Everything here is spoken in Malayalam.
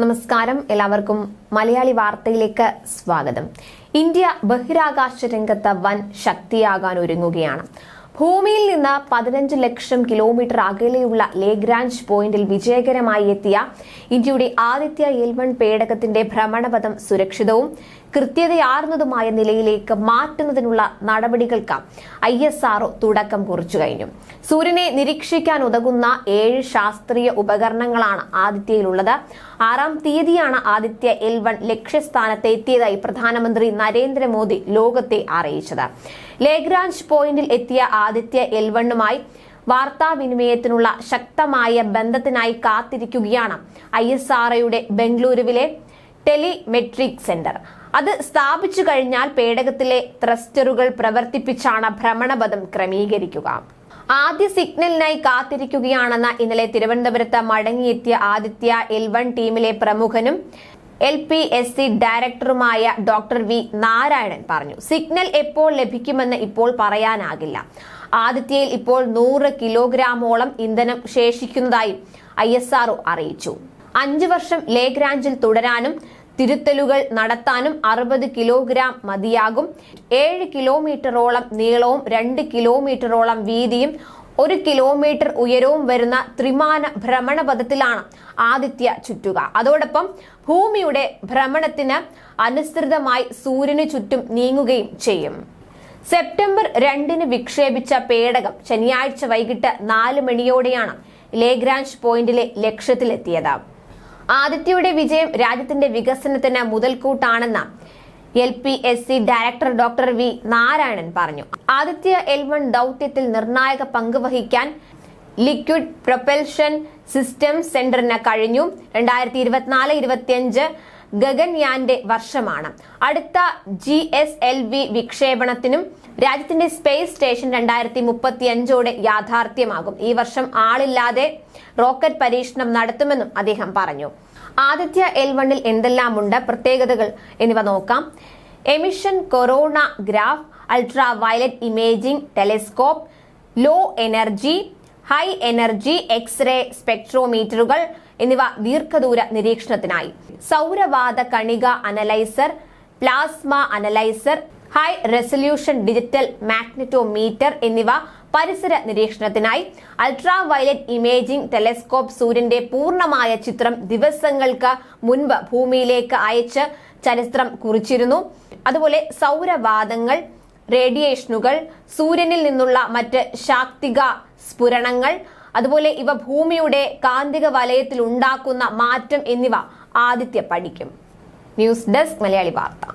നമസ്കാരം. എല്ലാവർക്കും മലയാളി വാർത്തയിലേക്ക് സ്വാഗതം. ഇന്ത്യ ബഹിരാകാശ രംഗത്ത് വൻ ശക്തിയാകാൻ ഒരുങ്ങുകയാണ്. ഭൂമിയിൽ നിന്ന് പതിനഞ്ച് ലക്ഷം കിലോമീറ്റർ അകലെയുള്ള ലേഗ്രാഞ്ച് പോയിന്റിൽ വിജയകരമായി എത്തിയ ഇന്ത്യയുടെ ആദിത്യ എൽവൺ പേടകത്തിന്റെ ഭ്രമണപഥം സുരക്ഷിതവും കൃത്യതയാർന്നതുമായ നിലയിലേക്ക് മാറ്റുന്നതിനുള്ള നടപടികൾക്ക് ഐ എസ് ആർഒ തുടക്കം കുറിച്ചു കഴിഞ്ഞു. സൂര്യനെ നിരീക്ഷിക്കാൻ ഉതകുന്ന ഏഴ് ശാസ്ത്രീയ ഉപകരണങ്ങളാണ് ആദിത്യയിലുള്ളത്. ആറാം തീയതിയാണ് ആദിത്യ എൽ വൺ ലക്ഷ്യസ്ഥാനത്ത് എത്തിയതായി പ്രധാനമന്ത്രി നരേന്ദ്രമോദി ലോകത്തെ അറിയിച്ചത്. ലേഗ്രാഞ്ച് പോയിന്റിൽ എത്തിയ ആദിത്യ എൽ വണ്ണുമായി വാർത്താവിനിമയത്തിനുള്ള ശക്തമായ ബന്ധത്തിനായി കാത്തിരിക്കുകയാണ് ഐ എസ് ആർ ഒയുടെ ബംഗളൂരുവിലെ ടെലിമെട്രിക് സെന്റർ. അത് സ്ഥാപിച്ചു കഴിഞ്ഞാൽ പേടകത്തിലെ ത്രസ്റ്ററുകൾ പ്രവർത്തിപ്പിച്ചാണ് ഭ്രമണപഥം ക്രമീകരിക്കുക. ആദ്യ സിഗ്നലിനായി കാത്തിരിക്കുകയാണെന്ന ഇന്നലെ തിരുവനന്തപുരത്ത് മടങ്ങിയെത്തിയ ആദിത്യ എൽ വൺ ടീമിലെ പ്രമുഖനും എൽ പി എസ് സി ഡയറക്ടറുമായ ഡോക്ടർ വി നാരായണൻ പറഞ്ഞു സിഗ്നൽ എപ്പോൾ ലഭിക്കുമെന്ന് ഇപ്പോൾ പറയാനാകില്ല. ആദിത്യയിൽ ഇപ്പോൾ നൂറ് കിലോഗ്രാമോളം ഇന്ധനം ശേഷിക്കുന്നതായി ഐ എസ് ആർഒ അറിയിച്ചു. അഞ്ചു വർഷം ലേഗ്രാഞ്ചിൽ തുടരാനും തിരുത്തലുകൾ നടത്താനും അറുപത് കിലോഗ്രാം മതിയാകും. ഏഴ് കിലോമീറ്ററോളം നീളവും രണ്ട് കിലോമീറ്ററോളം വീതിയും ഒരു കിലോമീറ്റർ ഉയരവും വരുന്ന ത്രിമാന ഭ്രമണപഥത്തിലാണ് ആദിത്യ ചുറ്റുക. അതോടൊപ്പം ഭൂമിയുടെ ഭ്രമണത്തിന് അനുസൃതമായി സൂര്യന് ചുറ്റും നീങ്ങുകയും ചെയ്യും. സെപ്റ്റംബർ രണ്ടിന് വിക്ഷേപിച്ച പേടകം ശനിയാഴ്ച വൈകിട്ട് നാല് മണിയോടെയാണ് ലേഗ്രാഞ്ച് പോയിന്റിലെ ലക്ഷ്യത്തിലെത്തിയത്. ആദിത്യയുടെ വിജയം രാജ്യത്തിന്റെ വികസനത്തിന് മുതൽക്കൂട്ടാണെന്ന് L P S C director doctor V Narayanan പറഞ്ഞു. ആദിത്യ എൽ വൺ ദൗത്യത്തിൽ നിർണായക പങ്ക് വഹിക്കാൻ ലിക്വിഡ് പ്രൊപ്പൽഷൻ സിസ്റ്റം സെന്ററിന് കഴിഞ്ഞു. രണ്ടായിരത്തി ഇരുപത്തിനാല് ഇരുപത്തിയഞ്ച് ഗഗൻയാന്റെ വർഷമാണ്. അടുത്ത ജി എസ് എൽ വി വിക്ഷേപണത്തിനും രാജ്യത്തിന്റെ സ്പേസ് സ്റ്റേഷൻ രണ്ടായിരത്തി മുപ്പത്തി അഞ്ചോടെ യാഥാർത്ഥ്യമാകും. ഈ വർഷം ആളില്ലാതെ റോക്കറ്റ് പരീക്ഷണം നടത്തുമെന്നും അദ്ദേഹം പറഞ്ഞു. ആദിത്യ എൽ വണ്ണിൽ എന്തെല്ലാമുണ്ട്? പ്രത്യേകതകൾ എന്നിവ നോക്കാം. Emission coronagraph ultraviolet imaging telescope low energy high energy X ray സ്പെക്ട്രോമീറ്ററുകൾ എന്നിവ ദീർഘദൂര നിരീക്ഷണത്തിനായി. സൗരവാത കണിക analyser plasma analyser high resolution digital magnetometer എന്നിവ പരിസര നിരീക്ഷണത്തിനായി അൾട്രാ വയലറ്റ് ഇമേജിംഗ് ടെലസ്കോപ്പ് സൂര്യന്റെ പൂർണമായ ചിത്രം ദിവസങ്ങൾക്ക് മുൻപ് ഭൂമിയിലേക്ക് അയച്ച് ചരിത്രം കുറിച്ചിരുന്നു. അതുപോലെ സൗരവാദങ്ങൾ റേഡിയേഷനുകൾ സൂര്യനിൽ നിന്നുള്ള മറ്റ് ശാക്തിക സ്ഫുരണങ്ങൾ അതുപോലെ ഇവ ഭൂമിയുടെ കാന്തിക വലയത്തിൽ ഉണ്ടാക്കുന്ന മാറ്റം എന്നിവ ആദിത്യ പഠിക്കും. ന്യൂസ് ഡെസ്ക് മലയാളി വാർത്ത.